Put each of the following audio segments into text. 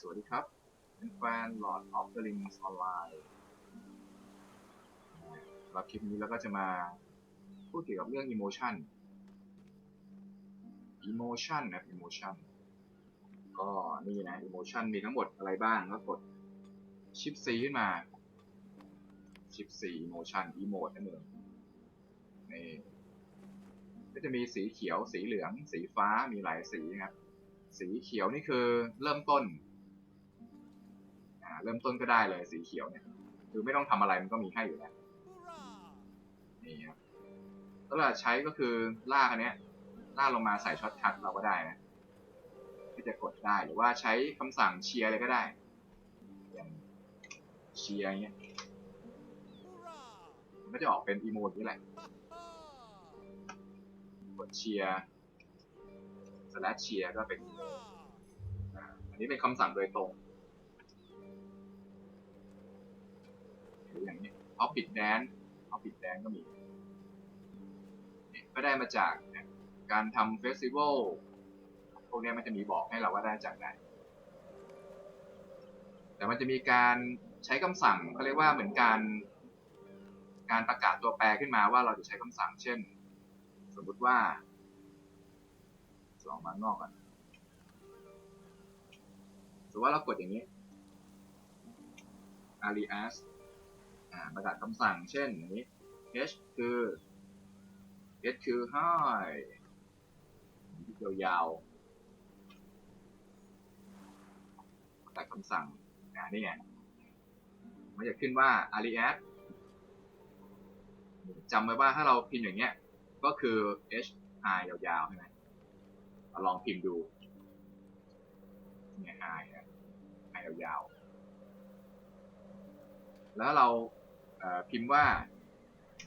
สวัสดีครับเป็นแฟน Lord of the Rings Online สำหรับคลิปนี้เราก็จะมาพูดเกี่ยวกับเรื่อง emotion emotion นะ emotion ก็นี่นะ emotion มีทั้งหมดอะไรบ้างก็กดชิป C ขึ้นมา ชิป C emotion emote นั่นเองนี่ก็จะมีสีเขียว สีเหลือง สีฟ้ามีหลายสีนะครับ สีเขียวนี่คือเริ่มต้น เริ่มต้นก็ได้เลยสีเขียวเนี่ยคือไม่ต้องทำอะไรมันก็มีให้อยู่แล้วนี่ครับแล้วเราใช้ก็คือลากอันเนี้ยลากลงมาใส่ช็อตคัทเราก็ได้นะที่จะกดได้หรือว่าใช้คำสั่งเชียร์เลยก็ได้อย่างเชียร์เงี้ยมันก็จะออกเป็นอีโมดนี่แหละกดเชียร์สแลชเชียร์ก็เป็นอีโมดอันนี้เป็นคำสั่งโดยตรง หรืออย่างนี้ออฟปิดแดนออฟปิดแดนก็มีก็ได้มาจากการทำเฟสติวัลพวกนี้มันจะมีบอกให้เราว่าได้จากไหนแต่มันจะมีการใช้คำสั่งเขาเรียกว่าเหมือนการการประกาศตัวแปรขึ้นมาว่าเราจะใช้คำสั่ง เช่น สมมติว่าลองมานอกกันสมมติว่าเรากดอย่างนี้ alias ประกาศคำสั่ง เช่นนี้ h คือ h คือ hi ยาวๆประกาศคำสั่งอ่านี่ไงมันจะขึ้นว่า alias จำไว้ว่าถ้าเราพิมพ์อย่างเงี้ย ก็คือ h I ยาวๆใช่ไหมลองพิมพ์ดูเนี่ย high นะ H ยาวๆแล้วเรา พิมพ์ว่า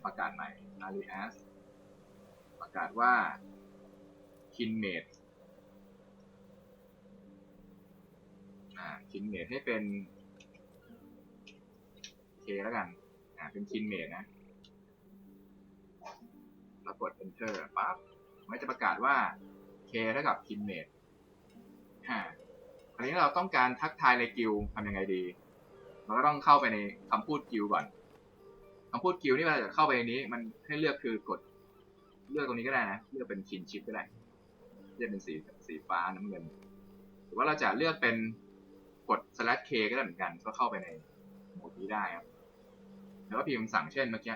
ประกาศใหม่ alias ประกาศว่า kinmate อ่า kinmate ให้เป็น k แล้วกันเป็น kinmate นะ แล้วกด enter ปั๊บมันจะประกาศว่า k เท่ากับ kinmate อ่าคราวนี้เราต้องการทักทายในกิลทำยังไงดี เราก็ต้องเข้าไปในคำพูดกิลก่อนำพูดกิลนี่เวลาจะเข้าไปในนี้ มันให้เลือกคือกด เลือกตรงนี้ก็ได้นะเลือกเป็นคินชิปก็ได้เลือกเป็นสีสีฟ้าน้ำเงิน หรือว่าเราจะเลือกเป็นกด slash k ก็ได้เหมือนกัน ก็เข้าไปในโหมดนี้ได้ครับแล้วก็พิมพ์คำสั่งเช่นเมื่อกี้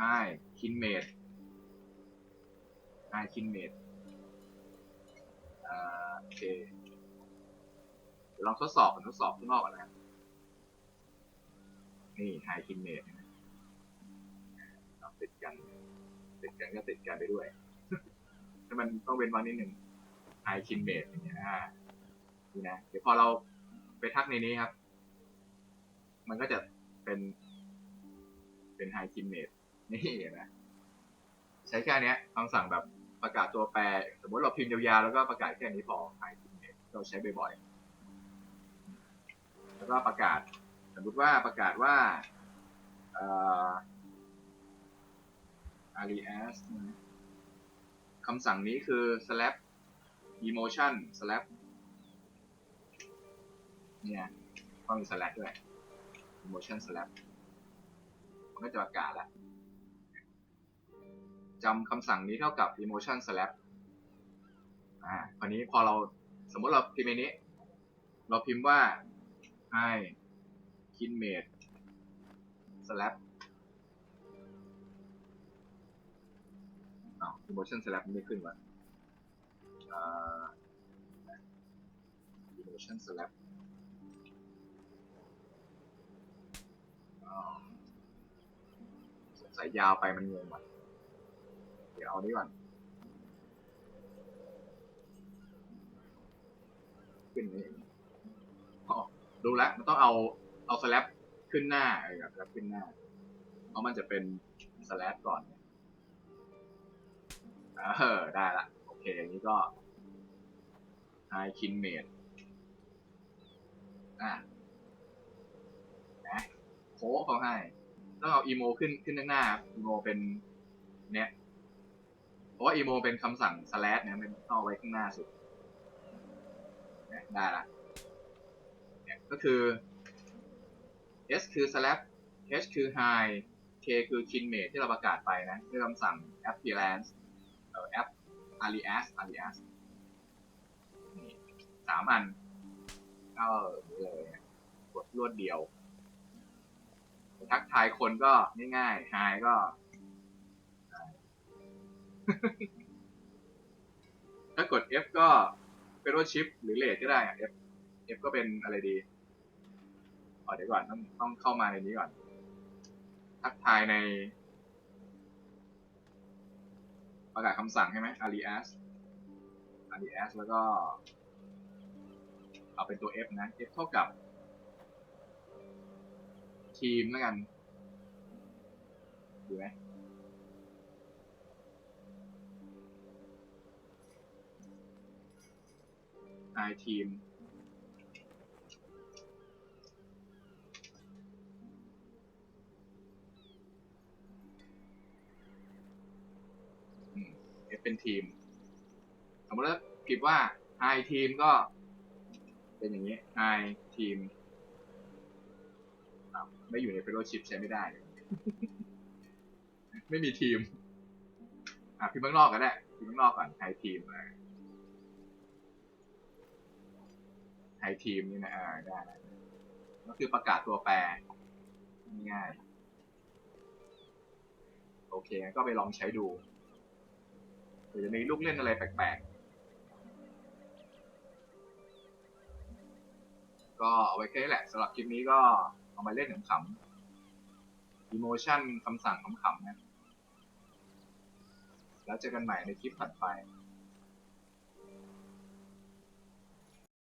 hi kinmate hi kinmate อ่าโอเคลองทดสอบกันทดสอบข้างนอกก่อนนะ นี่ไฮคินเมดติดกันติดกันก็ติดกันไปด้วยแต่มันต้องเว้นวรรคนิดหนึ่งไฮคินเมดอย่างเงี้ยนี่นะเดี๋ยวพอเราไปทักในนี้ครับ มันก็จะเป็น เป็นไฮคินเมดนี่เห็นไใช้แค่นี้คำสั่งแบบประกาศตัวแปร สมมติเราพิมพ์ยาวๆแล้วก็ประกาศแค่นี้พอไฮคินเมดเราใช้บ่อยๆแล้วก็ประกาศ มมติว่าประกาศว่าอ่อ alias คำสั่งนี้คือ slap emotion slap เนี่ยต้องมี slap ด้วย emotion slap มันก็จะประกาศแล้วจำคำสั่งนี้เท่ากับ emotion slap อ่าคราวนี้พอเราสมมติเราพิมพ์นี้ เราพิมพ์ว่า hi kinmate slap อ้าว emotion slap ไม่ขึ้นวะอ่อ emotion slap อ้าวสงสัยยาวไปมันงงว่ะเดี๋ยวเอานี้ก่อนขึ้นนี่อ๋อดูแล้วมันต้องเอา เอาสแลปขึ้นหน้าเออสแลปขึ้นหน้า เพราะมันจะเป็นสแลปก่อนเออได้ละ โอเคอย่างนี้ก็ i k i n m a t e อะนะโค้เขาให้ต้องเอาอีโมขึ้นขึ้นข้างหน้าอีโมเป็นเนี้ยเพราะว่าอีโมเป็นคำสั่ง slash เนี่ยมันต้องเอาไว้ข้างหน้าสุดนะได้ละเนี่ยก็คือ S คือ slab H คือ high K คือ kinmate ที่เราประกาศไปนะด้วยคำสั่ง appearance เอ่อ app alias alias นี่สามอันก็เลยกดรวดเดียว ทักทายคนก็ง่ายๆ high ก็ถ้ากด F ก็เป็นว่าชิปหรือเลทก็ได้อะ F F ก็เป็นอะไรดี อ๋อเดี๋ยวก่อนต้องต้องเข้ามาในนี้ก่อน ทักทายใน ประกาศคำสั่งใช่ไหม alias alias แล้วก็ เอาเป็นตัว F นะ F เท่ากับ ทีมแล้วกันดีไหม i ทีม เป็นทีม สมมติว่าพิมพ์ว่า i ทีมก็ เป็นอย่างนี้ i ทีมไม่อยู่ใน fellowship ใช้ไม่ได้ ไม่มีทีม อะพิมพ์ข้างนอกก็ได้พิมพ์ข้างนอกก่อน i ทีมอะไทยทีมนี่นะอ่าได้ก็คือประกาศตัวแปรง่ายโอเค ก็ไปลองใช้ดู หรือจะมีลูกเล่นอะไรแปลกๆ ก็เอาไว้แค่นี้แหละสำหรับคลิปนี้ก็เอามาเล่นขำๆ emotion คำสั่งขำๆนะแล้วเจอกันใหม่ในคลิปถัดไป